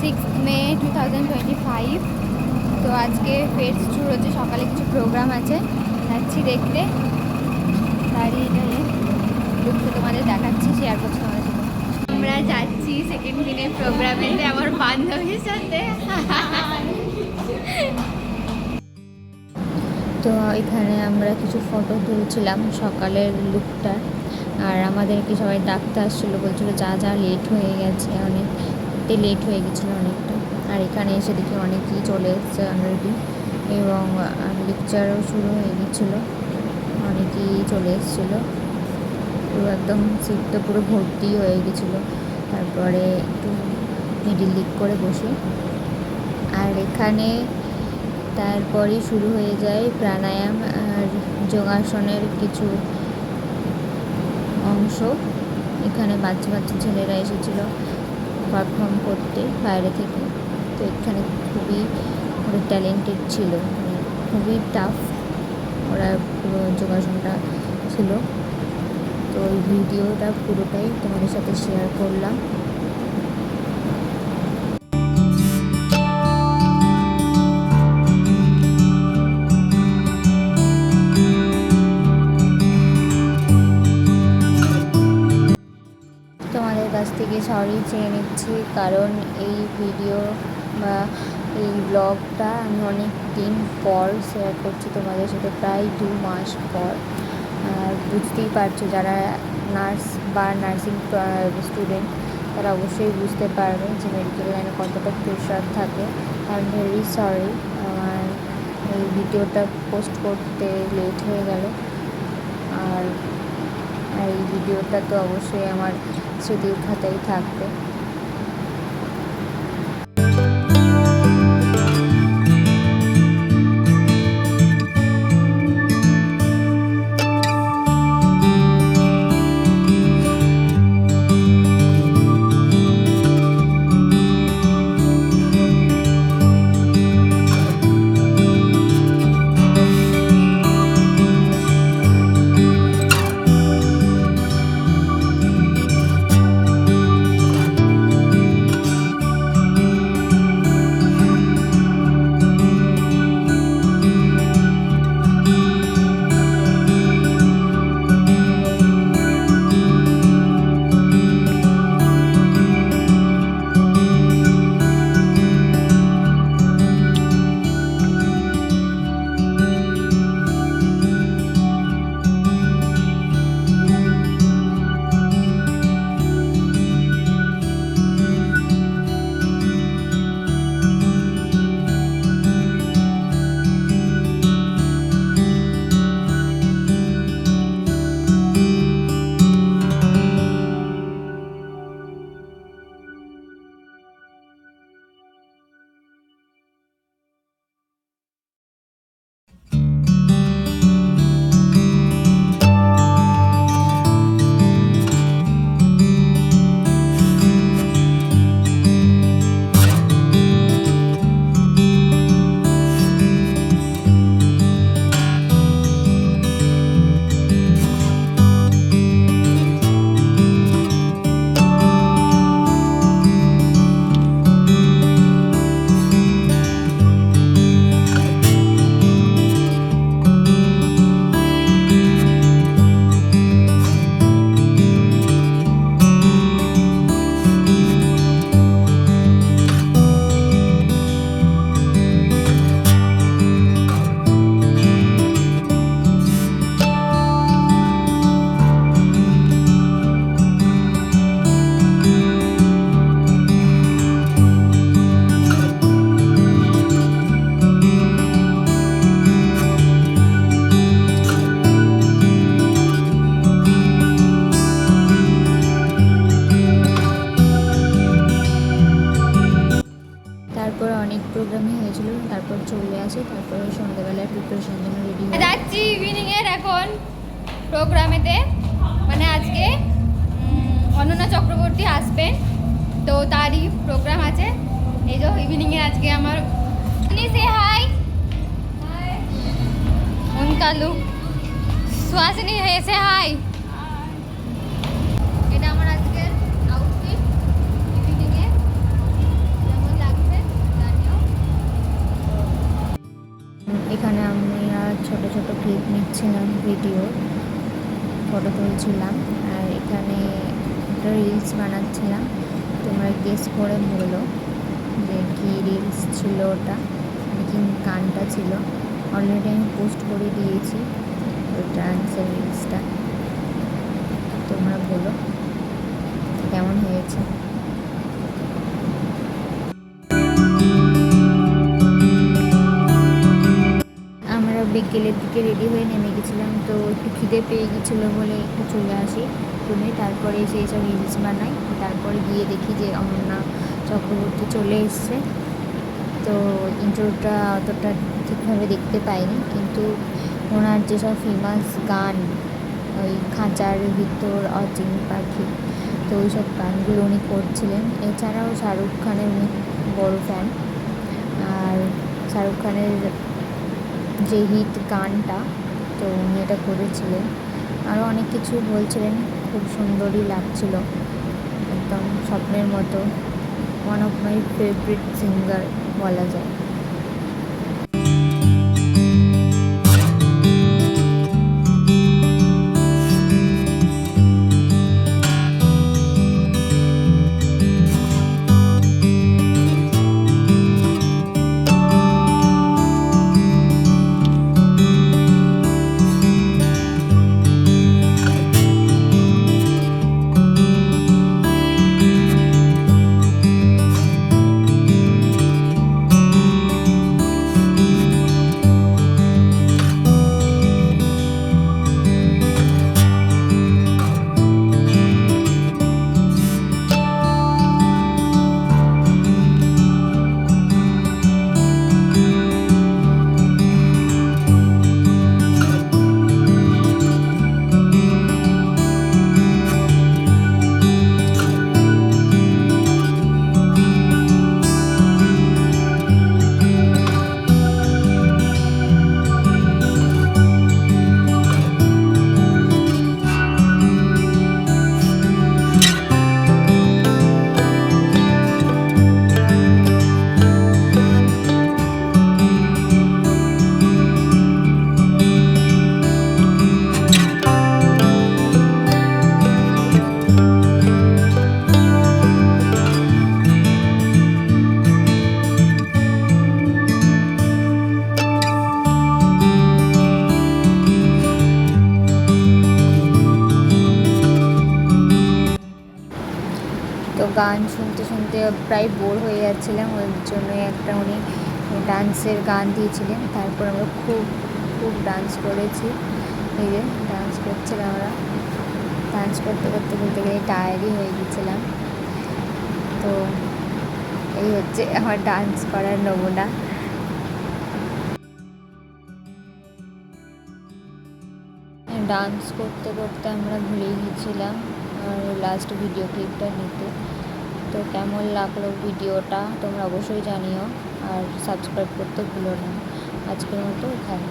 Six May two thousand twenty five তো আজকে ফের শুরু হচ্ছে, সকালে কিছু প্রোগ্রাম আছে। যাচ্ছি দেখতে। দাঁড়িয়ে লুকটা তোমাদের দেখাচ্ছি শেয়ার করছি তোমাদের সাথে। আমরা যাচ্ছি সেকেন্ড দিনের প্রোগ্রামেতে আমার বান্ধবীর সাথে। তো এখানে আমরা কিছু ফটো তুলছিলাম সকালের লুকটা আর আমাদেরকে সবাই ডাকতে আসছিল, বলছিলো যা যা লেট হয়ে গেছে অনেকতে লেট হয়ে গেছিল অনেকটা। আর এখানে এসে দেখি অনেকেই চলে এসছে অলরেডি এবং লেকচারও শুরু হয়ে গেছিল। অনেকেই চলে এসেছিল। পুরো একদম সিটটা পুরো ভর্তি হয়ে গেছিল। তারপরে একটু মিডিল দিক করে বসে। আর এখানে তারপরেই শুরু হয়ে যায় প্রাণায়াম আর যোগাসনের কিছু অংশ। এখানে বাচ্চা বাচ্চা ছেলেরা এসেছিল। পারফর্ম করতে বাইরে থেকে। তো এখানে খুবই ওরা ট্যালেন্টেড ছিল। মানে খুবই টাফ ওরা পুরো যোগাসনটা ছিল। তো ওই ভিডিওটা পুরোটাই তোমাদের সাথে শেয়ার করলাম। সরি চেয়ে নিচ্ছি। কারণ এই ভিডিও বা এই ব্লগটা আমি অনেক দিন পর শেয়ার করছি তোমাদের সাথে, প্রায় দু মাস পর। বুঝতেই পারছ, যারা নার্স বা নার্সিং স্টুডেন্ট তারা অবশ্যই বুঝতে পারবে যে মেডিকেল লাইনে কতটা প্রেশার থাকে। আই এম ভেরি সরি আমার এই ভিডিওটা পোস্ট করতে লেট হয়ে গেল। আর এই ভিডিওটা তো অবশ্যই আমার স্মৃতির খাতায় থাকবে। প্রোগ্রামেতে। মানে আজকে অনন্যা চক্রবর্তী আসবেন। তো তারই প্রোগ্রাম আছে। এই যে ইভিনিংয়ে আজকে আমার সে হাই কালু সুহাসিনী হেসে হাই এটা আমার এখানে আমি আর ছোট ছোট ক্লিপ নিচ্ছিলাম ভিডিও ফটো তুলছিলাম, আর এখানে একটা রিলস বানাচ্ছিলাম। তোমরা গেস করে বলো যে কী রিলস ছিল ওটা, কি গানটা ছিল। অলরেডি আমি পোস্ট করে দিয়েছি ওই ডান্সের রিলসটা তোমরা বলো, কেমন হয়েছে? বিকেলের দিকে রেডি হয়ে নেমে গেছিলাম। তো একটু খিদে পেয়ে গেছিল বলে একটু চলে আসি। রুমে তারপরে এসে এইসব রিলস বানাই। তারপরে গিয়ে দেখি যে অমরনা চক্রবর্তী চলে এসছে। তো ইন্ট্রোটা অতটা ঠিকভাবে দেখতে পাইনি। কিন্তু ওনার যেসব ফেমাস গান, ওই খাঁচার ভিতর অচিন পাখি, তো ওই সব গানগুলো উনি করছিলেন। এছাড়াও শাহরুখ খানের উনি বড় ফ্যান আর শাহরুখ খানের যে হিট গানটা, তো উনি এটা করেছিলেন। আরও অনেক কিছু বলছিলেন, খুব সুন্দরই লাগছিল। একদম স্বপ্নের মতো one of my favourite singer বলা যায়। গান শুনতে শুনতে প্রায় বোর হয়ে যাচ্ছিলাম। ওই জন্য একটা উনি ডান্সের গান দিয়েছিলেন। তারপর আমরা খুব খুব ডান্স করেছি। এই যে ডান্স করছিলাম আমরা। ডান্স করতে করতে বলতে গেলে টায়ার্ডই হয়ে গেছিলাম। তো এই হচ্ছে আমার ডান্স করার নমুনা। ডান্স করতে করতে আমরা ভুলে গেছিলাম। আর লাস্ট ভিডিও ক্লিপটা নিতে। তো কেমন লাগল ভিডিওটা তোমরা অবশ্যই জানিও আর সাবস্ক্রাইব করতে ভুলো না। আজকের মতো এখানে।